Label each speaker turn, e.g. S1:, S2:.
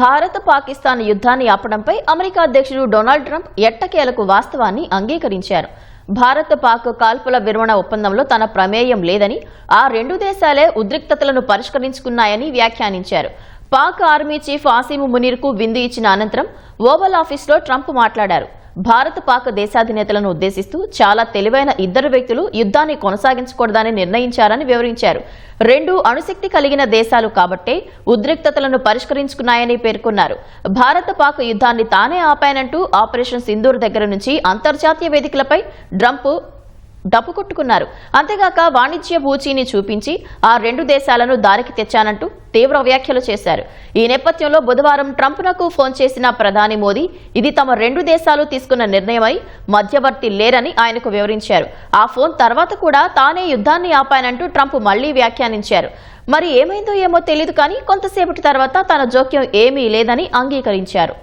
S1: భారత్ పాకిస్తాన్ యుద్ధాన్ని ఆపడంపై అమెరికా అధ్యక్షుడు డొనాల్డ్ ట్రంప్ ఎట్టకేలకు వాస్తవాన్ని అంగీకరించారు. భారత్ పాక్ కాల్పుల విరమణ ఒప్పందంలో తన ప్రమేయం లేదని ఆ రెండు దేశాలే ఉద్రిక్తతలను పరిష్కరించుకున్నాయని వ్యాఖ్యానించారు. పాక్ ఆర్మీ చీఫ్ ఆసిమ్ మునీర్కు విందు ఇచ్చిన అనంతరం ఓవల్ ఆఫీస్లో ట్రంప్ మాట్లాడారు. భారత్ పాక్ దేశాధినేతలను ఉద్దేశిస్తూ చాలా తెలివైన ఇద్దరు వ్యక్తులు యుద్ధాన్ని కొనసాగించకూడదని నిర్ణయించారని వివరించారు. రెండు అణుశక్తి కలిగిన దేశాలు కాబట్టే ఉద్రిక్తతలను పరిష్కరించుకున్నాయని పేర్కొన్నారు. భారత పాక్ యుద్ధాన్ని తానే ఆపాయనంటూ ఆపరేషన్ సింధూర్ దగ్గర నుంచి అంతర్జాతీయ వేదికలపై ట్రంప్ డప్పు కొట్టుకున్నారు అంతేగాక వాణిజ్య బూచీని చూపించి ఆ రెండు దేశాలను దారికి తెచ్చానంటూ తీవ్ర వ్యాఖ్యలు చేశారు. ఈ నేపథ్యంలో బుధవారం ట్రంప్నకు ఫోన్ చేసిన ప్రధాని మోదీ ఇది తమ రెండు దేశాలు తీసుకున్న నిర్ణయమై మధ్యవర్తి లేరని ఆయనకు వివరించారు. ఆ ఫోన్ తర్వాత కూడా తానే యుద్ధాన్ని ఆపానంటూ ట్రంప్ మళ్ళీ వ్యాఖ్యానించారు. మరి ఏమైందో ఏమో తెలియదు కానీ కొంతసేపటి తర్వాత తన జోక్యం ఏమీ లేదని అంగీకరించారు.